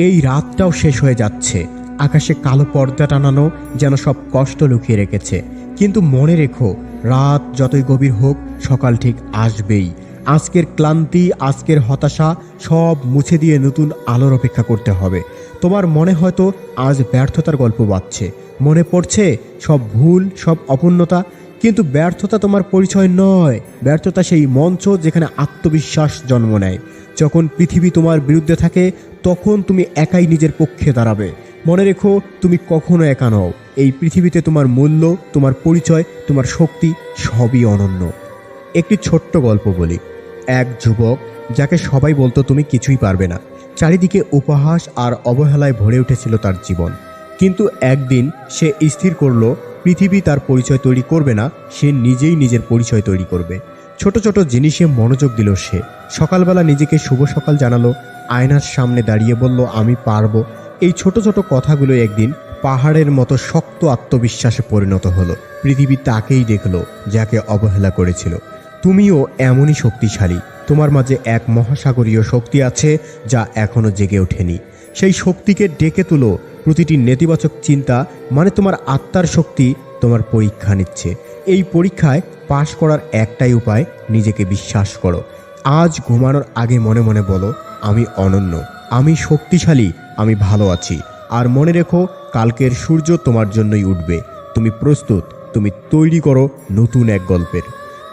এই রাতটাও শেষ হয়ে যাচ্ছে। আকাশে কালো পর্দা টানানো যেন সব কষ্ট লুকিয়ে রেখেছে। কিন্তু মনে রেখো, রাত যতই গভীর হোক, সকাল ঠিক আসবেই। আজকের ক্লান্তি, আজকের হতাশা সব মুছে দিয়ে নতুন আলোর অপেক্ষা করতে হবে। তোমার মনে হয়তো আজ ব্যর্থতার গল্প বাজছে। মনে পড়ছে সব ভুল, সব অপূর্ণতা, কিন্তু ব্যর্থতা তোমার পরিচয় নয়। ব্যর্থতা সেই মঞ্চ যেখানে আত্মবিশ্বাস জন্ম নেয়। যখন পৃথিবী তোমার বিরুদ্ধে থাকে, তখন তুমি একাই নিজের পক্ষে দাঁড়াবে। মনে রেখো, তুমি কখনো একা নও। এই পৃথিবীতে তোমার মূল্য, তোমার পরিচয়, তোমার শক্তি সবই অনন্য। একটি ছোট্ট গল্প বলি। এক যুবক, যাকে সবাই বলতো, তুমি কিছুই পারবে না। চারিদিকে উপহাস আর অবহেলায় ভরে উঠেছিল তার জীবন। কিন্তু একদিন সে স্থির করল, পৃথিবী তার পরিচয় তৈরি করবে না, সে নিজেই নিজের পরিচয় তৈরি করবে। ছোট ছোট জিনিসে মনোযোগ দিল সে। সকালবেলা নিজেকে শুভ সকাল জানালো, আয়নার সামনে দাঁড়িয়ে বলল, আমি পারব। এই ছোট ছোট কথাগুলো একদিন পাহাড়ের মতো শক্ত আত্মবিশ্বাসে পরিণত হলো। পৃথিবী তাকেই দেখল, যাকে অবহেলা করেছিল। তুমিও এমনই শক্তিশালী। তোমার মাঝে এক মহাসাগরীয় শক্তি আছে, যা এখনও জেগে ওঠেনি। সেই শক্তিকে ডেকে তুলো। প্রতিটি নেতিবাচক চিন্তা মানে তোমার আত্মার শক্তি, তোমার পরীক্ষা নিচ্ছে। এই পরীক্ষায় পাশ করার একটাই উপায় নিজেকে বিশ্বাস করো। আজ ঘুমানোর আগে মনে মনে বলো, আমি অনন্য, আমি শক্তিশালী, আমি ভালো আছি। আর মনে রেখো, কালকের সূর্য তোমার জন্যই উঠবে। তুমি প্রস্তুত, তুমি তৈরি করো নতুন এক গল্পের।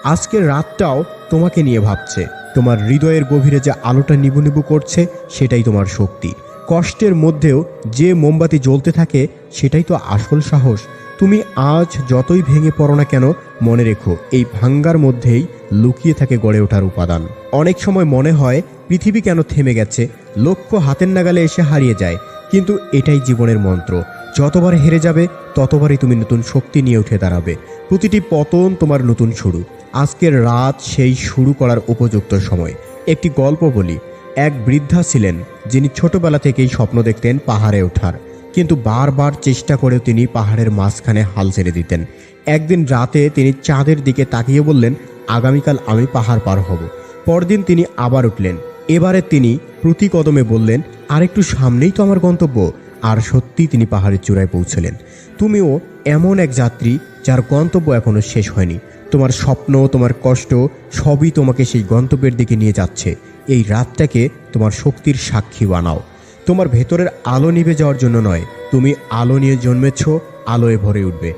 আজকের রাতটাও তোমাকে নিয়ে ভাবছে। তোমার হৃদয়ের গভীরে যে আলোটা নিবু নিবু করছে, সেটাই তোমার শক্তি। কষ্টের মধ্যেও যে মোমবাতি জ্বলতে থাকে, সেটাই তো আসল সাহস। তুমি আজ যতই ভেঙে পড়ো না কেন, মনে রেখো, এই ভাঙ্গার মধ্যেই লুকিয়ে থাকে গড়ে ওঠার উপাদান। অনেক সময় মনে হয়, পৃথিবী কেন থেমে গেছে, লক্ষ্য হাতের নাগালে এসে হারিয়ে যায়, কিন্তু এটাই জীবনের মন্ত্র। যতবার হেরে যাবে, ততবারই তুমি নতুন শক্তি নিয়ে উঠে দাঁড়াবে। প্রতিটি পতন তোমার নতুন শুরু। আজকের রাত সেই শুরু করার উপযুক্ত সময়। একটি গল্প বলি। এক বৃদ্ধা ছিলেন, যিনি ছোটবেলা থেকেই স্বপ্ন দেখতেন পাহাড়ে ওঠার। কিন্তু বারবার চেষ্টা করেও তিনি পাহাড়ের মাঝখানে হাল ছেড়ে দিতেন। একদিন রাতে তিনি চাঁদের দিকে তাকিয়ে বললেন, আগামীকাল আমি পাহাড় পার হব। পরদিন তিনি আবার উঠলেন। এবারে তিনি প্রতি কদমে বললেন, আরেকটু সামনেই তো আমার গন্তব্য। আর সত্যি তিনি পাহাড়ের চূড়ায় পৌঁছলেন। তুমিও এমন এক যাত্রী যার গন্তব্য এখনও শেষ হয়নি। তোমার স্বপ্ন, তোমার কষ্ট সবই তোমাকে সেই গন্তব্যের দিকে নিয়ে যাচ্ছে। এই রাতটাকে তোমার শক্তির সাক্ষী বানাও। তোমার ভেতরের আলো নিভে যাওয়ার জন্য নয়। তুমি আলো নিয়ে জন্মেছ, আলোয় ভরে উঠবে।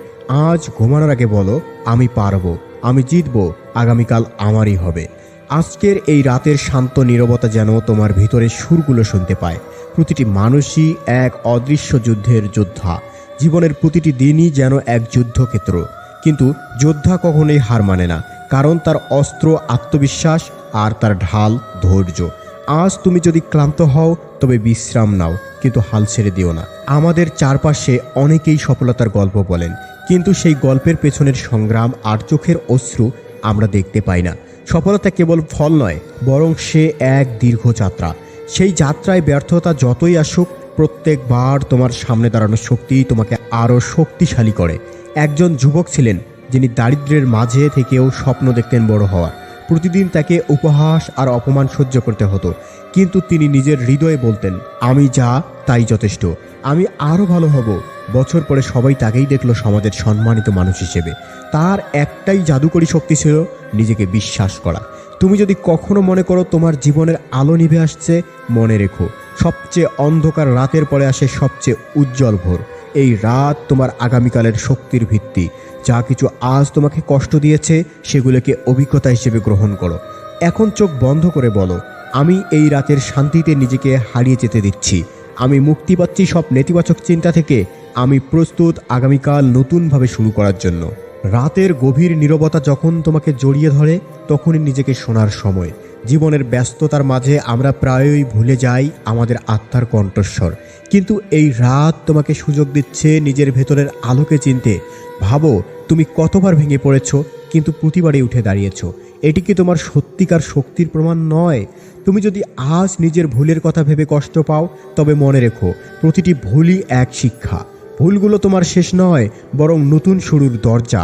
আজ ঘুমানোর আগে বলো, আমি পারব, আমি জিতবো, আগামীকাল আমারই হবে। আজকের এই রাতের শান্ত নীরবতা যেন তোমার ভিতরের সুরগুলো শুনতে পায়। প্রতিটি মানুষই এক অদৃশ্য যুদ্ধের যোদ্ধা। জীবনের প্রতিটি দিনই যেন এক যুদ্ধক্ষেত্র। কিন্তু যোদ্ধা কখনোই হার মানে না, কারণ তার অস্ত্র আত্মবিশ্বাস আর তার ঢাল ধৈর্য। আজ তুমি যদি ক্লান্ত হও তবে বিশ্রাম নাও, কিন্তু হাল ছেড়ে দিও না। আমাদের চারপাশে অনেকেই সফলতার গল্প বলেন, কিন্তু সেই গল্পের পেছনের সংগ্রাম আর চোখের অশ্রু আমরা দেখতে পাই না। সফলতা কেবল ফল নয়, বরং সে এক দীর্ঘ যাত্রা। সেই যাত্রায় ব্যর্থতা যতই আসুক, প্রত্যেকবার তোমার সামনে দাঁড়ানোর শক্তি তোমাকে আরও শক্তিশালী করে। একজন যুবক ছিলেন, যিনি দারিদ্র্যের মাঝে থেকেও স্বপ্ন দেখতেন বড় হওয়ার। প্রতিদিন তাকে উপহাস আর অপমান সহ্য করতে হতো। কিন্তু তিনি নিজের হৃদয়ে বলতেন, আমি যা, তাই যথেষ্ট। আমি আরও ভালো হব। বছর পরে সবাই তাকেই দেখল সমাজের সম্মানিত মানুষ হিসেবে। তার একটাই জাদুকরী শক্তি ছিল নিজেকে বিশ্বাস করা। তুমি যদি কখনো মনে করো তোমার জীবনের আলো নিভে আসছে, মনে রেখো, সবচেয়ে অন্ধকার রাতের পরে আসে সবচেয়ে উজ্জ্বল ভোর। এই রাত তোমার আগামীকালের শক্তির ভিত্তি। যা কিছু আজ তোমাকে কষ্ট দিয়েছে, সেগুলোকে অভিজ্ঞতা হিসেবে গ্রহণ করো। এখন চোখ বন্ধ করে বলো, আমি এই রাতের শান্তিতে নিজেকে হারিয়ে যেতে দিচ্ছি। আমি মুক্তি পাচ্ছি সব নেতিবাচক চিন্তা থেকে। আমি প্রস্তুত আগামীকাল নতুনভাবে শুরু করার জন্য। রাতের গভীর নীরবতা যখন তোমাকে জড়িয়ে ধরে, তখনই নিজেকে শোনার সময়। জীবনের ব্যস্ততার মাঝে আমরা প্রায়ই ভুলে যাই আমাদের আত্মার কণ্ঠস্বর। কিন্তু এই রাত তোমাকে সুযোগ দিচ্ছে নিজের ভেতরের আলোকে চিনতে। ভাবো, তুমি কতবার ভেঙে পড়েছ, কিন্তু প্রতিবারই উঠে দাঁড়িয়েছ। এটি কি তোমার সত্যিকার শক্তির প্রমাণ নয়? তুমি যদি আজ নিজের ভুলের কথা ভেবে কষ্ট পাও, তবে মনে রেখো, প্রতিটি ভুলই এক শিক্ষা। ভুলগুলো তোমার শেষ নয়, বরং নতুন শুরুর দরজা।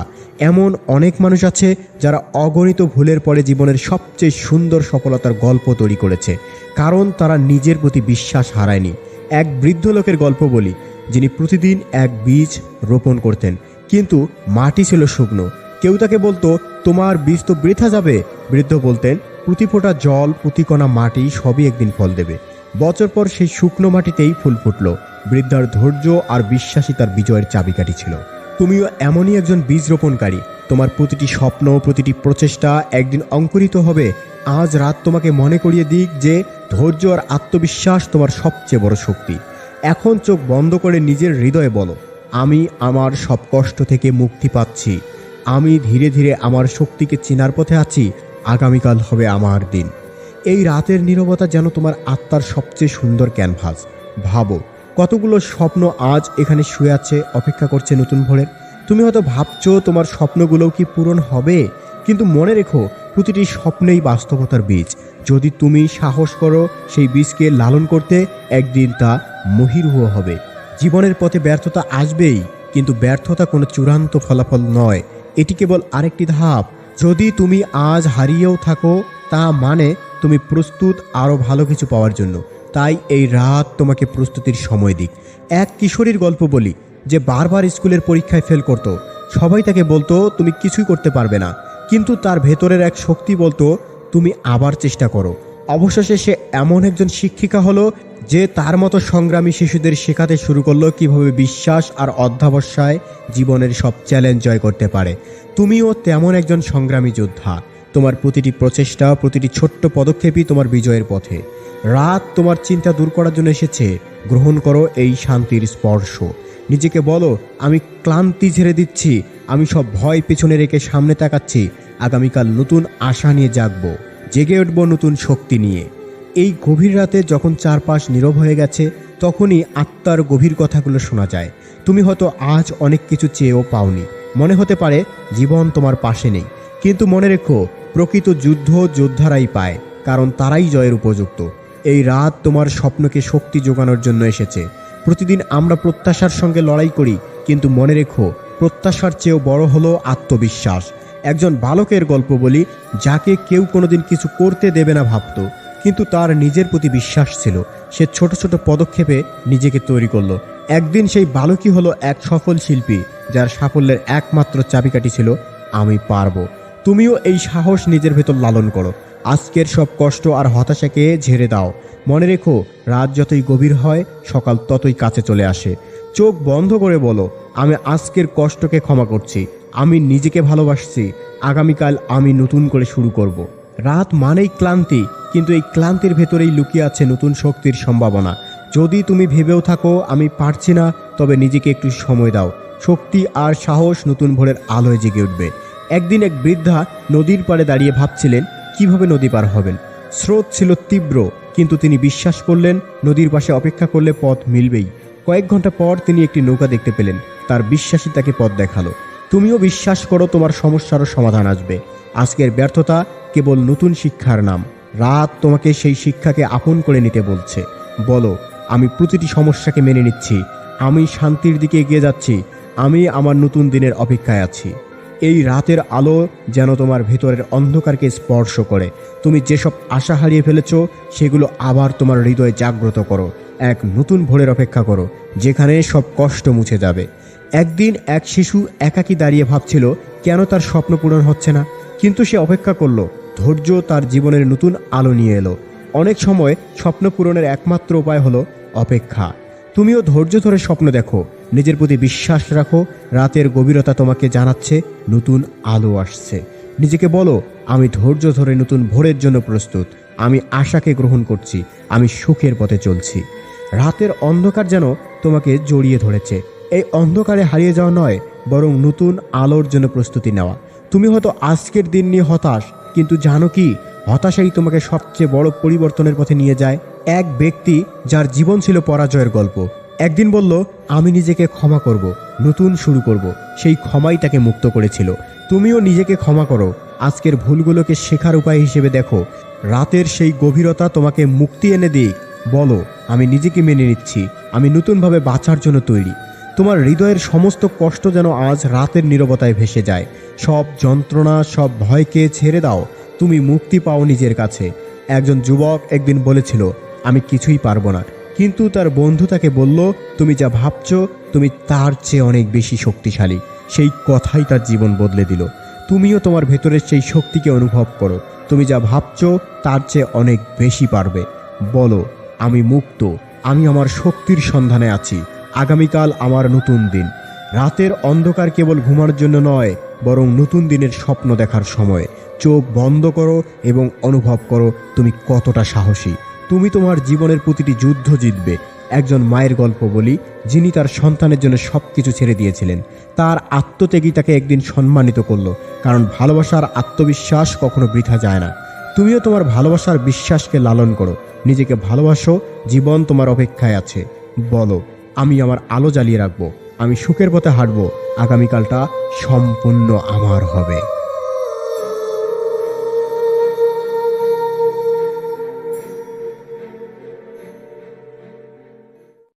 এমন অনেক মানুষ আছে যারা অগণিত ভুলের পরে জীবনের সবচেয়ে সুন্দর সফলতার গল্প তৈরি করেছে, কারণ তারা নিজের প্রতি বিশ্বাস হারায়নি। এক বৃদ্ধ লোকের গল্প বলি, যিনি প্রতিদিন এক বীজ রোপণ করতেন, কিন্তু মাটি ছিল শুকনো। কেউ তাকে বলতো, তোমার বীজ তো বৃথা যাবে? বৃদ্ধ বলতেন, প্রতি ফোঁটা জল প্রতিকণা মাটি সবই একদিন ফল দেবে। বছর পর সেই শুকনো মাটিতেই ফুল ফুটলো। বৃদ্ধার ধৈর্য আর বিশ্বাসী তার বিজয়ের চাবিকাঠি ছিল। তুমিও এমনই একজন বীজ রোপণকারী। তোমার প্রতিটি স্বপ্ন, প্রতিটি প্রচেষ্টা একদিন অঙ্কুরিত হবে। আজ রাত তোমাকে মনে করিয়ে দিক যে ধৈর্য আর আত্মবিশ্বাস তোমার সবচেয়ে বড় শক্তি। এখন চোখ বন্ধ করে নিজের হৃদয়ে বলো, আমি আমার সব কষ্ট থেকে মুক্তি পাচ্ছি। আমি ধীরে ধীরে আমার শক্তিকে চেনার পথে আছি। আগামীকাল হবে আমার দিন। এই রাতের নীরবতা যেন তোমার আত্মার সবচেয়ে সুন্দর ক্যানভাস। ভাবো, কতগুলো স্বপ্ন আজ এখানে শুয়ে আছে, অপেক্ষা করছে নতুন ভোরের। তুমি হয়তো ভাবছ তোমার স্বপ্নগুলোও কি পূরণ হবে? কিন্তু মনে রেখো, প্রতিটি স্বপ্নেই বাস্তবতার বীজ। যদি তুমি সাহস করো সেই বীজকে লালন করতে, একদিন তা মহিরুহ হবে। জীবনের পথে ব্যর্থতা আসবেই, কিন্তু ব্যর্থতা কোনো চূড়ান্ত ফলাফল নয়। এটি কেবল আরেকটি ধাপ। যদি তুমি আজ হারিয়েও থাকো তা মানে তুমি প্রস্তুত আরও ভালো কিছু পাওয়ার জন্য। তাই এই রাত তোমাকে প্রস্তুতির সময় দিক। এক কিশোরীর গল্প বলি, যে বারবার স্কুলের পরীক্ষায় ফেল করতো। সবাই তাকে বলতো, তুমি কিছুই করতে পারবে না। কিন্তু তার ভেতরের এক শক্তি বলতো, তুমি আবার চেষ্টা করো। অবশেষে সে এমন একজন শিক্ষিকা হলো, যে তার মতো সংগ্রামী শিশুদের শেখাতে শুরু করল কীভাবে বিশ্বাস আর অধ্যাবসায় জীবনের সব চ্যালেঞ্জ জয় করতে পারে। তুমিও তেমন একজন সংগ্রামী যোদ্ধা। তোমার প্রতিটি প্রচেষ্টা, প্রতিটি ছোট্ট পদক্ষেপই তোমার বিজয়ের পথে। রাত তোমার চিন্তা দূর করার জন্য এসেছে। গ্রহণ করো এই শান্তির স্পর্শ। নিজেকে বলো, আমি ক্লান্তি ঝেড়ে দিচ্ছি, আমি সব ভয় পেছনে রেখে সামনে তাকাচ্ছি, আগামীকাল নতুন আশা নিয়ে জাগবো, জেগে উঠবো নতুন শক্তি নিয়ে। এই গভীর রাতে যখন চারপাশ নীরব হয়ে গেছে, তখনই আত্মার গভীর কথাগুলো শোনা যায়। তুমি হয়তো আজ অনেক কিছু চেয়েও পাওনি। মনে হতে পারে জীবন তোমার পাশে নেই। কিন্তু মনে রেখো প্রকৃত যুদ্ধ যোদ্ধারাই পায়, কারণ তারাই জয়ের উপযুক্ত। এই রাত তোমার স্বপ্নকে শক্তি যোগানোর জন্য এসেছে। প্রতিদিন আমরা প্রত্যাশার সঙ্গে লড়াই করি, কিন্তু মনে রেখো, প্রত্যাশার চেয়েও বড় হলো আত্মবিশ্বাস। একজন বালকের গল্প বলি, যাকে কেউ কোনোদিন কিছু করতে দেবে না ভাবতো, কিন্তু তার নিজের প্রতি বিশ্বাস ছিল। সে ছোট ছোট পদক্ষেপে নিজেকে তৈরি করল। একদিন সেই বালকই হলো এক সফল শিল্পী, যার সাফল্যের একমাত্র চাবিকাঠি ছিল, আমি পারব। তুমিও এই সাহস নিজের ভেতর লালন করো। আজকের সব কষ্ট আর হতাশাকে ঝেড়ে দাও। মনে রেখো, রাত যতই গভীর হয়, সকাল ততই কাছে চলে আসে। চোখ বন্ধ করে বলো, আমি আজকের কষ্টকে ক্ষমা করছি, আমি নিজেকে ভালোবাসছি, আগামীকাল আমি নতুন করে শুরু করব। রাত মানেই ক্লান্তি, কিন্তু এই ক্লান্তির ভেতরেই লুকিয়ে আছে নতুন শক্তির সম্ভাবনা। যদি তুমি ভেবেও থাকো, আমি পারছি না, তবে নিজেকে একটু সময় দাও। শক্তি আর সাহস নতুন ভোরের আলোয় জেগে উঠবে। একদিন এক বৃদ্ধা নদীর পাড়ে দাঁড়িয়ে ভাবছিলেন, কীভাবে নদী পার হবেন। স্রোত ছিল তীব্র, কিন্তু তিনি বিশ্বাস করলেন, নদীর পাশে অপেক্ষা করলে পথ মিলবেই। কয়েক ঘণ্টা পর তিনি একটি নৌকা দেখতে পেলেন। তার বিশ্বাসী তাকে পথ দেখাল। তুমিও বিশ্বাস করো, তোমার সমস্যারও সমাধান আসবে। আজকের ব্যর্থতা কেবল নতুন শিক্ষার নাম। রাত তোমাকে সেই শিক্ষাকে আপন করে নিতে বলছে। বলো, আমি প্রতিটি সমস্যাকে মেনে নিচ্ছি। আমি শান্তির দিকে এগিয়ে যাচ্ছি। আমি আমার নতুন দিনের অপেক্ষায় আছি। এই রাতের আলো যেন তোমার ভেতরের অন্ধকারকে স্পর্শ করে। তুমি যেসব আশা হারিয়ে ফেলেছ, সেগুলো আবার তোমার হৃদয়ে জাগ্রত করো। এক নতুন ভোরের অপেক্ষা করো, যেখানে সব কষ্ট মুছে যাবে। একদিন এক শিশু একাকী দাঁড়িয়ে ভাবছিল, কেন তার স্বপ্ন পূরণ হচ্ছে না? কিন্তু সে অপেক্ষা করল, ধৈর্য তার জীবনের নতুন আলো নিয়ে এলো। অনেক সময় স্বপ্ন পূরণের একমাত্র উপায় হলো অপেক্ষা। তুমিও ধৈর্য ধরে স্বপ্ন দেখো। নিজের প্রতি বিশ্বাস রাখো, রাতের গভীরতা তোমাকে জানাচ্ছে, নতুন আলো আসছে। নিজেকে বলো, আমি ধৈর্য ধরে নতুন ভোরের জন্য প্রস্তুত, আমি আশাকে গ্রহণ করছি, আমি সুখের পথে চলছি। রাতের অন্ধকার যেন তোমাকে জড়িয়ে ধরেছে, এই অন্ধকারে হারিয়ে যাওয়া নয়, বরং নতুন আলোর জন্য প্রস্তুতি নেওয়া। তুমি হয়তো আজকের দিন নিয়ে হতাশ, কিন্তু জানো কি, হতাশাই তোমাকে সবচেয়ে বড় পরিবর্তনের পথে নিয়ে যায়। এক ব্যক্তি যার জীবন ছিল পরাজয়ের গল্প একদিন বলল, আমি নিজেকে ক্ষমা করব, নতুন শুরু করব। সেই ক্ষমাই তাকে মুক্ত করেছিল। তুমিও নিজেকে ক্ষমা করো। আজকের ভুলগুলোকে শেখার উপায় হিসেবে দেখো। রাতের সেই গভীরতা তোমাকে মুক্তি এনে দিক। বলো, আমি নিজেকে মেনে নিচ্ছি। আমি নতুনভাবে বাঁচার জন্য তৈরি। তোমার হৃদয়ের সমস্ত কষ্ট যেন আজ রাতের নীরবতায় ভেসে যায়। সব যন্ত্রণা, সব ভয়কে ছেড়ে দাও। তুমি মুক্তি পাও নিজের কাছে। একজন যুবক একদিন বলেছিল, আমি কিছুই পারব না। কিন্তু তার বন্ধু তাকে বলল, তুমি যা ভাবছ, তুমি তার চেয়ে অনেক বেশি শক্তিশালী। সেই কথাই তার জীবন বদলে দিল। তুমিও তোমার ভেতরের সেই শক্তিকে অনুভব করো। তুমি যা ভাবছ, তার চেয়ে অনেক বেশি পারবে। বলো, আমি মুক্ত, আমি আমার শক্তির সন্ধানে আছি। আগামীকাল আমার নতুন দিন। রাতের অন্ধকার কেবল ঘুমার জন্য নয়, বরং নতুন দিনের স্বপ্ন দেখার সময়। চোখ বন্ধ করো এবং অনুভব করো তুমি কতটা সাহসী। তুমি তোমার জীবনের প্রতিটি যুদ্ধ জিতবে। একজন মায়ের গল্প বলি, যিনি তার সন্তানের জন্য সব কিছু ছেড়ে দিয়েছিলেন। তার আত্মত্যাগী তাকে একদিন সম্মানিত করল, কারণ ভালোবাসার আত্মবিশ্বাস কখনো বৃথা যায় না। তুমিও তোমার ভালোবাসার বিশ্বাসকে লালন করো। নিজেকে ভালোবাসো, জীবন তোমার অপেক্ষায় আছে। বলো, আমি আমার আলো জ্বালিয়ে রাখব, আমি সুখের পথে হাঁটবো, আগামীকালটা সম্পূর্ণ আমার হবে।